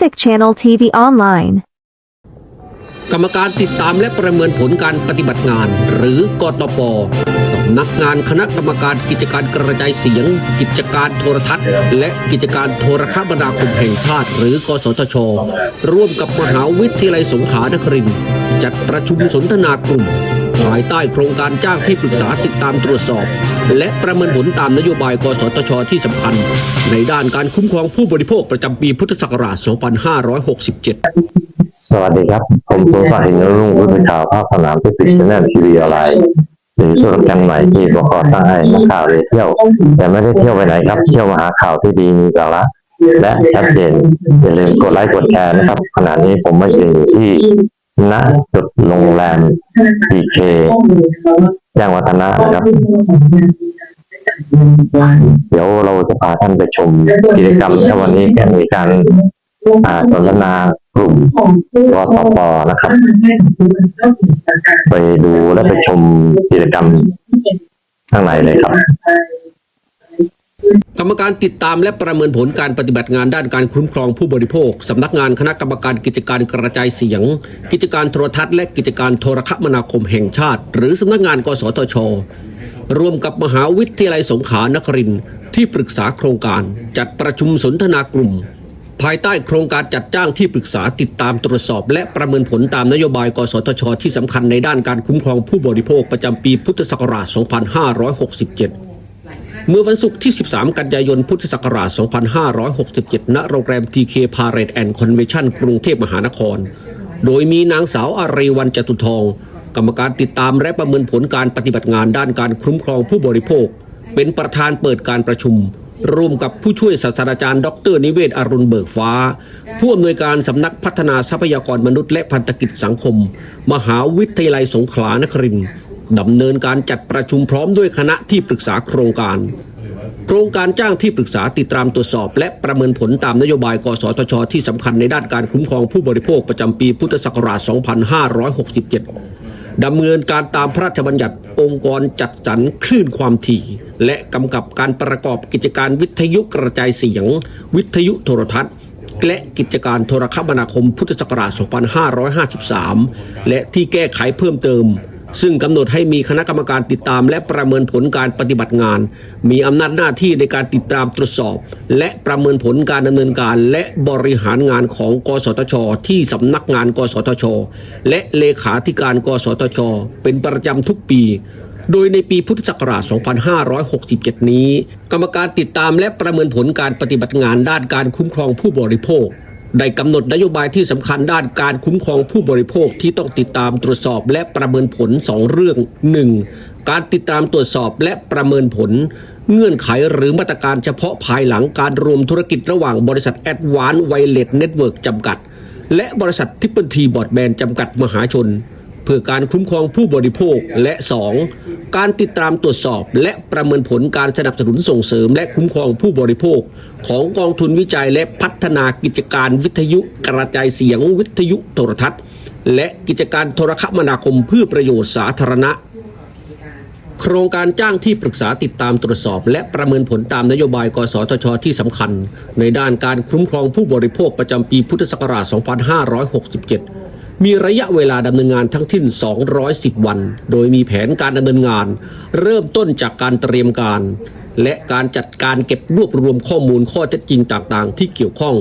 Traffic Channel TV Online กรรมการติดตามและประเมินผลการปฏิบัติงาน หรือกตปสำนักงานคณะกรรมการกิจการกระจายเสียง กิจการโทรทัศน์ และกิจการโทรคมนาคมแห่งชาติ หรือกสทช ร่วมกับมหาวิทยาลัยสงขลานครินทร์ จัดประชุมสนทนากลุ่มภายใต้โครงการจ้างที่ปรึกษาติดตามตรวจสอบ และประเมินผลตามนโยบายกสทชที่สำคัญ ในด้านการคุ้มครองผู้บริโภคประจำปีพุทธศักราช 2567 สวัสดีครับ ผมสมศักดิ์หินรุ่งผู้สื่อข่าวภาคสนามที่ติดชแนลทีวีออนไลน์หรือโปรแกรมใหม่ที่บกตั้งให้นักข่าวเลยเที่ยว แต่ไม่ได้เที่ยวไปไหนครับ เที่ยวมาหาข่าวที่ดีมีสาระและชัดเจนอย่าลืมกดไลค์กดแชร์นะครับ ขณะนี้ผมมาอยู่ที่ ณจุดโรงแรมพีเคแจ้งวัฒนะนะครับ เดี๋ยวเราจะพาท่านไปชมกิจกรรมในวันนี้แกมีการอ่าสนทนากลุ่มกตปนะครับ ไปดูและไปชมกิจกรรมข้างในเลยครับ กรรมการติดตามและประเมินผลการปฏิบัติงานด้านการคุ้มครองผู้บริโภค สำนักงานคณะกรรมการกิจการกระจายเสียง กิจการโทรทัศน์และกิจการโทรคมนาคมแห่งชาติ หรือสำนักงานกสทช ร่วมกับมหาวิทยาลัยสงขลานครินทร์ที่ปรึกษาโครงการ จัดประชุมสนทนากลุ่ม ภายใต้โครงการจัดจ้างที่ปรึกษาติดตามตรวจสอบ และประเมินผลตามนโยบาย กสทช ที่สำคัญในด้านการคุ้มครองผู้บริโภคประจำปีพุทธศักราช 2567 เมื่อวันศุกร์ที่ 13 กันยายน พุทธศักราช 2567 ณ โรงแรม TK Parade and Convention กรุงเทพมหานคร โดยมีนางสาวอารีวันจตุทอง กรรมการติดตามและประเมินผลการปฏิบัติงานด้านการคุ้มครองผู้บริโภค เป็นประธานเปิดการประชุม ร่วมกับผู้ช่วยศาสตราจารย์ ดร นิเวศอรุณเบิกฟ้า ผู้อำนวยการสำนักพัฒนาทรัพยากรมนุษย์และพันธกิจสังคม มหาวิทยาลัยสงขลานครินทร์ ดำเนินการจัดประชุมพร้อมด้วยคณะที่ปรึกษาโครงการ โครงการจ้างที่ปรึกษาติดตามตรวจสอบ และประเมินผลตามนโยบาย กสทช ที่สำคัญในด้านการคุ้มครองผู้บริโภคประจำปีพุทธศักราช 2567 ดำเนินการตามพระราชบัญญัติองค์กรจัดสรรคลื่นความถี่ และกำกับการประกอบกิจการวิทยุกระจายเสียง วิทยุโทรทัศน์และกิจการโทรคมนาคมพุทธศักราช 2553 และที่แก้ไขเพิ่มเติม ซึ่งกำหนดให้มีคณะกรรมการติดตามและประเมินผลการปฏิบัติงาน มีอำนาจหน้าที่ในการติดตามตรวจสอบ และประเมินผลการดำเนินการ และบริหารงานของกสทช ที่สำนักงาน กสทช และเลขาธิการ กสทช เป็นประจำทุกปี โดยในปีพุทธศักราช 2567 นี้ กรรมการติดตามและประเมินผลการปฏิบัติงานด้านการคุ้มครองผู้บริโภค ได้กำหนดนโยบายที่สำคัญด้านการคุ้มครองผู้บริโภคที่ต้องติดตามตรวจสอบและประเมินผล 2 เรื่อง 1. การติดตามตรวจสอบและประเมินผล เงื่อนไขหรือมาตรการเฉพาะภายหลังการรวมธุรกิจระหว่างบริษัทแอดวานไวเลสเน็ตเวิร์กจำกัด และบริษัททิปเปิลทีบอร์ดแบนจำกัดมหาชน เพื่อการคุ้มครองผู้บริโภคและ 2. การติดตามตรวจสอบ และประเมินผลการสนับสนุนส่งเสริม และคุ้มครองผู้บริโภค ของกองทุนวิจัยและพัฒนากิจการวิทยุกระจายเสียงวิทยุโทรทัศน์ และกิจการโทรคมนาคมเพื่อประโยชน์สาธารณะ โครงการจ้างที่ปรึกษาติดตามตรวจสอบ และประเมินผลตามนโยบาย กสทช ที่สำคัญ ในด้านการคุ้มครองผู้บริโภคประจำปีพุทธศักราช 2567 มีระยะเวลาดำเนินงานทั้งสิ้น 210 วัน โดยมีแผนการดำเนินงาน เริ่มต้นจากการเตรียมการ และการจัดการเก็บรวบรวมข้อมูลข้อเท็จจริงต่างๆ ที่เกี่ยวข้อง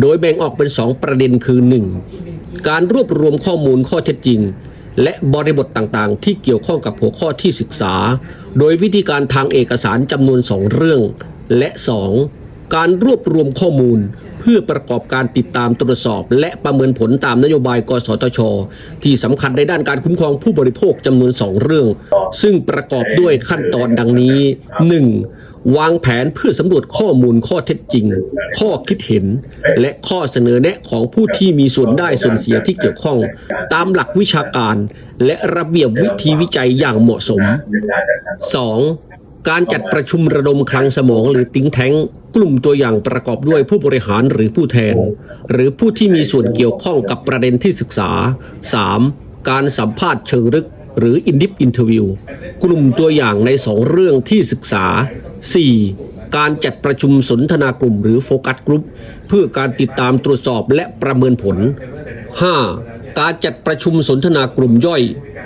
โดยแบ่งออกเป็น 2 ประเด็นคือ 1. การรวบรวมข้อมูลข้อเท็จจริง และบริบทต่างๆ ที่เกี่ยวข้องกับหัวข้อที่ศึกษา โดยวิธีการทางเอกสารจำนวน 2 เรื่อง และ 2. การรวบรวมข้อมูล เพื่อประกอบการติดตามตรวจสอบ และประเมินผลตามนโยบาย กสทช ที่สำคัญในด้านการคุ้มครองผู้บริโภคจำนวน 2 เรื่อง ซึ่งประกอบด้วยขั้นตอนดังนี้ 1. วางแผนเพื่อสำรวจข้อมูลข้อเท็จจริง ข้อคิดเห็น และข้อเสนอแนะของผู้ที่มีส่วนได้ส่วนเสียที่เกี่ยวข้อง ตามหลักวิชาการ และระเบียบวิธีวิจัยอย่างเหมาะสม 2. การจัดประชุมระดมคลังสมองหรือติ้งแท้งกลุ่มตัวอย่างประกอบด้วยผู้บริหารหรือผู้แทน หรือผู้ที่มีส่วนเกี่ยวข้องกับประเด็นที่ศึกษา 3. การสัมภาษณ์เชิงลึก หรือ in-depth interview กลุ่มตัวอย่างในสองเรื่องที่ศึกษา 4. การจัดประชุมสนทนากลุ่มหรือโฟกัสกลุ่มเพื่อการติดตามตรวจสอบและประเมินผล 5. การจัดประชุมสนทนากลุ่มย่อย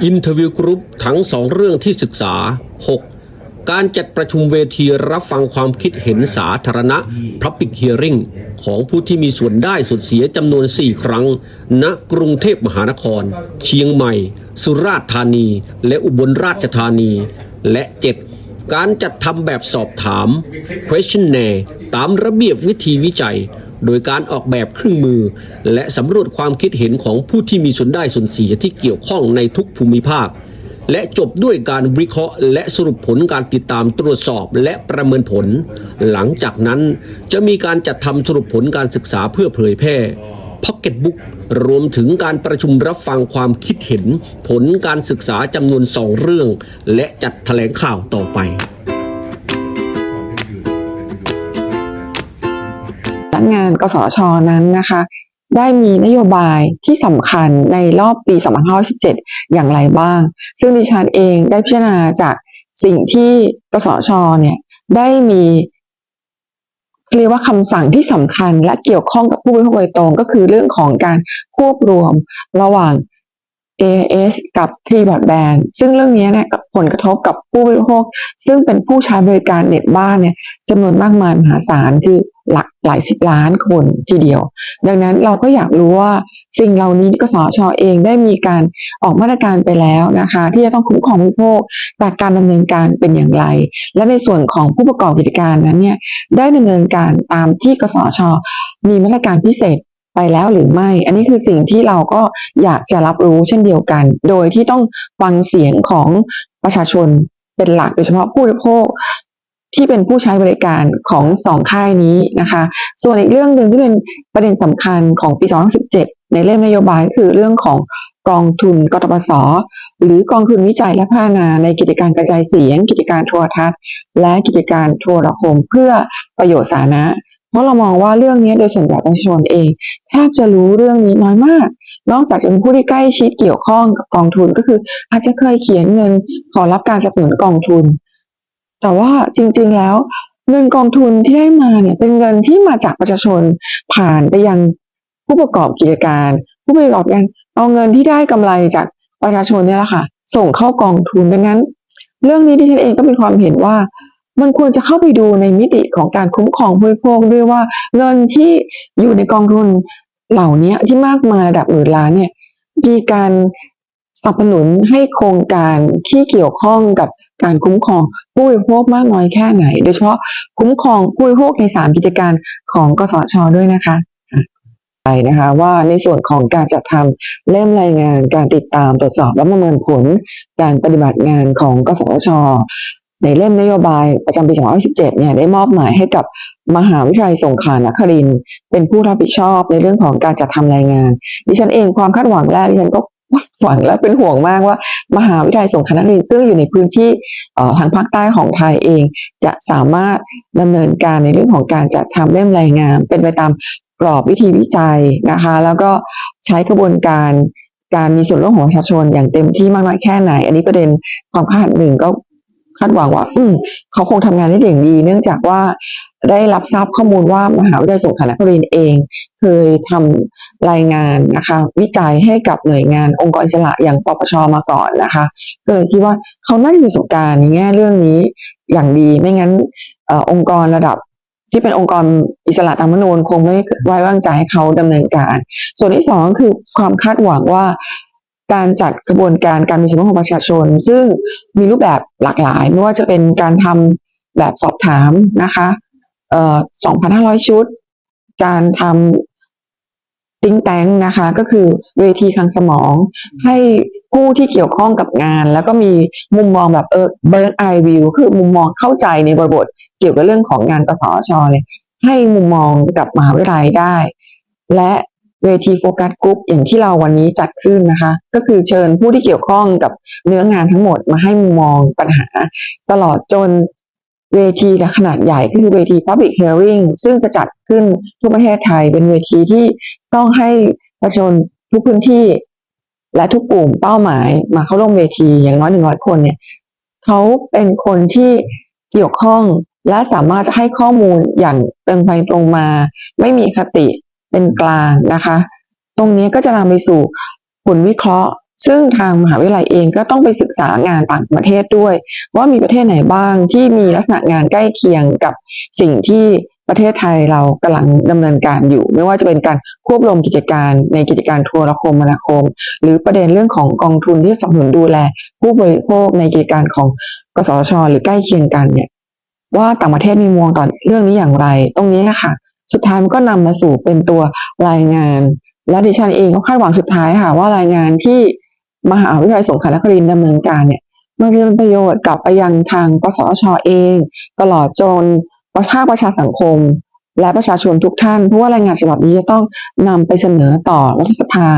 Interview Group ทั้งสองเรื่องที่ศึกษา 6. การจัดประชุมเวทีรับฟังความคิดเห็นสาธารณะ Public Hearing ของผู้ที่มีส่วนได้ส่วนเสียจำนวน 4 ครั้ง ณ กรุงเทพมหานคร เชียงใหม่ สุราษฎร์ธานี และอุบลราชธานี และ 7. การจัดทำแบบสอบถาม questionnaire ตามระเบียบวิธีวิจัย โดยการออกแบบเครื่องมือ และสำรวจความคิดเห็นของผู้ที่มีส่วนได้ส่วนเสียที่เกี่ยวข้องในทุกภูมิภาค และจบด้วยการวิเคราะห์ และสรุปผลการติดตามตรวจสอบและประเมินผล หลังจากนั้นจะมีการจัดทำสรุปผลการศึกษาเพื่อเผยแพร่พ็อกเก็ตบุ๊กรวมถึงการประชุมรับฟังความคิดเห็น ผลการศึกษาจำนวนสองเรื่อง และจัดแถลงข่าวต่อไปงานกสชนั้นนะคะ ได้มีนโยบายที่สำคัญในรอบปี 2517 อย่างไรบ้าง ซึ่งดิฉันเองได้พิจารณาจากสิ่งที่กสชเนี่ยได้มีเรียกว่าคำสั่งที่สำคัญและเกี่ยวข้องกับผู้บริโภคโดยตรงก็คือเรื่องของการควบรวมระหว่าง AIS กับ t ีบอ d แบนซึ่งเรื่องนี้เนี่ยผลกระทบกับผู้บริโภค ซึ่งเป็นผู้ใช้บริการเน็ตบ้านเนี่ยจำนวนมากมายมหาศาลคือ หลักหลายสิบล้านคนทีเดียว ดังนั้นเราก็อยากรู้ว่าสิ่งเหล่านี้กสชเองได้มีการออกมาตรการไปแล้วนะคะ ที่จะต้องคุ้มครองผู้โภคแต่การดำเนินการเป็นอย่างไร และในส่วนของผู้ประกอบกิจการนั้นเนี่ยได้ดำเนินการตามที่กสชมีมาตรการพิเศษไปแล้วหรือไม่ อันนี้คือสิ่งที่เราก็อยากจะรับรู้เช่นเดียวกัน โดยที่ต้องฟังเสียงของประชาชนเป็นหลักโดยเฉพาะผู้บริโภค ที่เป็นผู้ใช้บริการของสองค่ายนี้นะคะ ส่วนอีกเรื่องหนึ่งที่เป็นประเด็นสำคัญของปี 2017 ในเล่มนโยบายก็คือเรื่องของกองทุนกทปสหรือกองทุนวิจัยและพัฒนาในกิจการกระจายเสียง กิจการโทรทัศน์ และกิจการโทรคม เพื่อประโยชน์สาธารณะเพราะเรามองว่าเรื่องนี้โดยส่วนใหญ่ประชาชนเองแทบจะรู้เรื่องนี้น้อยมาก นอกจากจะเป็นผู้ที่ใกล้ชิดเกี่ยวข้องกับกองทุนก็คือ อาจจะเคยเขียนเงินขอรับการสนับสนุนกองทุน แต่ว่าจริงๆแล้วเงินกองทุนที่ได้มาเนี่ยเป็นเงินที่มาจากประชาชนผ่านไปยังผู้ประกอบกิจการ ผู้ประกอบการเอาเงินที่ได้กำไรจากประชาชนเนี่ยแหละค่ะ ส่งเข้ากองทุนดังนั้น เรื่องนี้ที่ฉันเองก็มีความเห็นว่า มันควรจะเข้าไปดูในมิติของการคุ้มครองผู้บริโภคด้วยว่าเงินที่อยู่ในกองทุนเหล่านี้ที่มากมายระดับหมื่นล้านเนี่ยมีการสนับสนุนให้โครงการที่เกี่ยวข้องกับ การคุ้มครองผู้บริโภคมากน้อยแค่ไหน โดยเฉพาะคุ้มครองผู้บริโภคในสามกิจการของกสชด้วยนะคะไปนะคะว่าในส่วนของการจัดทำเล่มรายงานการติดตามตรวจสอบและประเมินผลการปฏิบัติงานของกสชในเล่มนโยบายประจำปี 2017 เนี่ยได้มอบหมายให้กับมหาวิทยาลัยสงขลานครินทร์เป็นผู้รับผิดชอบในเรื่องของการจัดทำรายงาน ดิฉันเองความคาดหวังแรกดิฉันก็ หวังและเป็นห่วงมากว่า มหาวิทยาลัยสงขลานครินทร์ซึ่งอยู่ในพื้นที่ทางภาคใต้ของไทยเอง จะสามารถดำเนินการในเรื่องของการจัดทำเล่มรายงาน เป็นไปตามกรอบวิธีวิจัยนะคะ แล้วก็ใช้กระบวนการการมีส่วนร่วมของประชาชนอย่างเต็มที่มากน้อยแค่ไหน อันนี้ประเด็นความคาดหนึ่งก็คาดหวังว่า อืมเขาคงทำงานได้อย่างดี เนื่องจากว่า ได้รับทราบข้อมูลว่ามหาวิทยาลัยสงขลานครินเอง เคยทำรายงานนะคะวิจัยให้กับหน่วยงานองค์กรอิสระอย่างปปชมาก่อนนะคะก็เลยคิดว่าเขาน่าจะมีประสบการณ์ในแง่เรื่องนี้อย่างดีไม่งั้นอองค์กรระดับที่เป็นองค์กรอิสระตามมนูญคงไม่ไว้วางใจให้เขาดำเนินการ ส่วนที่สองก็คือความคาดหวังว่าการจัดกระบวนการการมีส่วนร่วมของประชาชน ซึ่งมีรูปแบบหลากหลาย ไม่ว่าจะเป็นการทำแบบสอบถามนะคะ เอ่อ2,500 ชุด การทำติ้งแตงนะคะ ก็คือเวทีทางสมอง ให้ผู้ที่เกี่ยวข้องกับงาน แล้วก็มีมุมมองแบบเออ bird eye view คือมุมมองเข้าใจในบริบทเกี่ยวกับเรื่องของงานกสชเนี่ยให้มุมมองกับมหาวิทยาลัยได้ และเวทีโฟกัสกลุ่มอย่างที่เราวันนี้จัดขึ้นนะคะ ก็คือเชิญผู้ที่เกี่ยวข้องกับเนื้องานทั้งหมดมาให้มุมมองปัญหา ตลอดจน เวทีขนาดใหญ่ก็คือเวที Public Hearing ซึ่งจะจัดขึ้นทั่วประเทศไทย เป็นเวทีที่ต้องให้ประชาชนทุกพื้นที่ และทุกกลุ่มเป้าหมายมาเข้าร่วมเวทีอย่างน้อยหนึ่งร้อยคนเนี่ยเขาเป็นคนที่เกี่ยวข้องและสามารถจะให้ข้อมูลอย่างตรงไปตรงมา ไม่มีคติเป็นกลางนะคะ ตรงนี้ก็จะนำไปสู่ผลวิเคราะห์ ซึ่งทางมหาวิทยาลัยเองก็ต้องไปศึกษางานต่างประเทศด้วย ว่ามีประเทศไหนบ้างที่มีลักษณะงานใกล้เคียงกับสิ่งที่ประเทศไทยเรากำลังดำเนินการอยู่ ไม่ว่าจะเป็นการควบรวมกิจการในกิจการโทรคมนาคม หรือประเด็นเรื่องของกองทุนที่สนับสนุนดูแล ผู้บริโภคในกิจการของกสชหรือใกล้เคียงกันเนี่ยว่าต่างประเทศมีมองต่อเรื่องนี้อย่างไร ตรงนี้นะคะสุดท้ายมันก็นำมาสู่เป็นตัวรายงาน และดิฉันเองก็คาดหวังสุดท้ายค่ะว่ารายงานที่ มหาวิทยาลัยสงขลานครินทร์ดำเนินการเนี่ยมันจะเป็นประโยชน์กลับไปยังทางกสชเอง ตลอดจนภาคประชาสังคม และประชาชนทุกท่าน เพราะว่ารายงานฉบับนี้จะต้องนำไปเสนอต่อรัฐสภา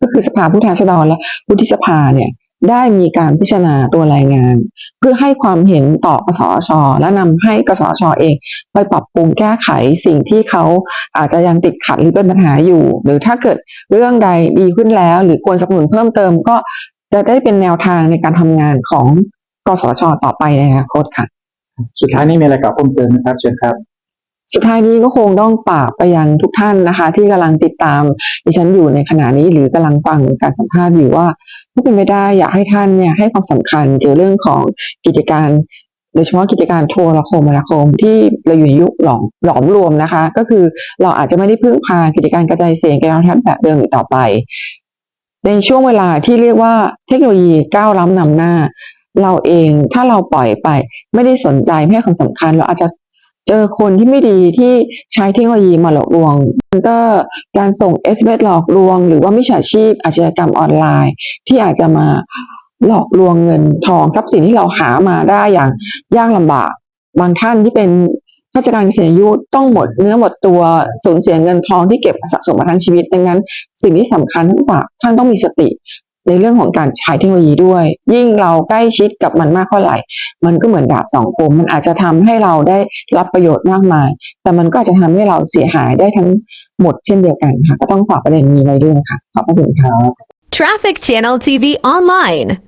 ก็คือสภาผู้แทนราษฎรและวุฒิสภาเนี่ย ได้มีการพิจารณาตัวรายงาน เพื่อให้ความเห็นต่อกสช และนำให้กสชเอง ไปปรับปรุงแก้ไขสิ่งที่เขาอาจจะยังติดขัดหรือเป็นปัญหาอยู่ หรือถ้าเกิดเรื่องใดดีขึ้นแล้ว หรือควรสนับสนุนเพิ่มเติมก็จะได้เป็นแนวทางในการทำงานของกสช ต่อไปในอนาคตค่ะ สุดท้ายนี้มีอะไรกล่าวเพิ่มเติมนะครับเชิญครับ สุดท้ายนี้ก็คงต้องฝากไปยังทุกท่านนะคะ ที่กำลังติดตามดิฉันอยู่ในขณะนี้หรือกำลังฟังการสัมภาษณ์อยู่ว่าถ้าเป็นไม่ได้อยากให้ท่านเนี่ยให้ความสำคัญเกี่ยวเรื่องของกิจการโดยเฉพาะกิจการโทรคมนาคมที่เราอยู่ในยุคหลอมหลอมรวมนะคะ ก็คือเราอาจจะไม่ได้พึ่งพากิจการกระจายเสียงการโทรทัศน์แบบเดิมอีกต่อไป ในช่วงเวลาที่เรียกว่าเทคโนโลยีก้าวล้ำนำหน้า เราเองถ้าเราปล่อยไป ไม่ได้สนใจไม่ให้ความสำคัญ เราอาจจะ เจอคนที่ไม่ดีที่ใช้เทคโนโลยีมาหลอกลวงก็การส่ง s อ s หลอกลวง หรือว่ามิจฉาชีพอาชญากรรมออนไลน์ ที่อาจจะมาหลอกลวงเงินทองทรัพย์สินที่เราหามาได้อย่างยากลำบาก บางท่านที่เป็นข้าราชการเกษียณอายุต้องหมดเนื้อหมดตัวสูญเสียเงินทองที่เก็บสะสมมาทั้งชีวิต ดังนั้น สิ่งที่สำคัญทั้งกว่าท่านต้องมีสติ ในเรื่องของการใช้เทคโนโลยีด้วย ยิ่งเราใกล้ชิดกับมันมากเท่าไหร่ มันก็เหมือนดาบสองคม มันอาจจะทำให้เราได้รับประโยชน์มากมาย แต่มันก็อาจจะทำให้เราเสียหายได้ทั้งหมดเช่นเดียวกันค่ะ ก็ต้องฝากประเด็นนี้ไว้ด้วยค่ะ ขอบพระคุณค่ะ Traffic Channel TV Online.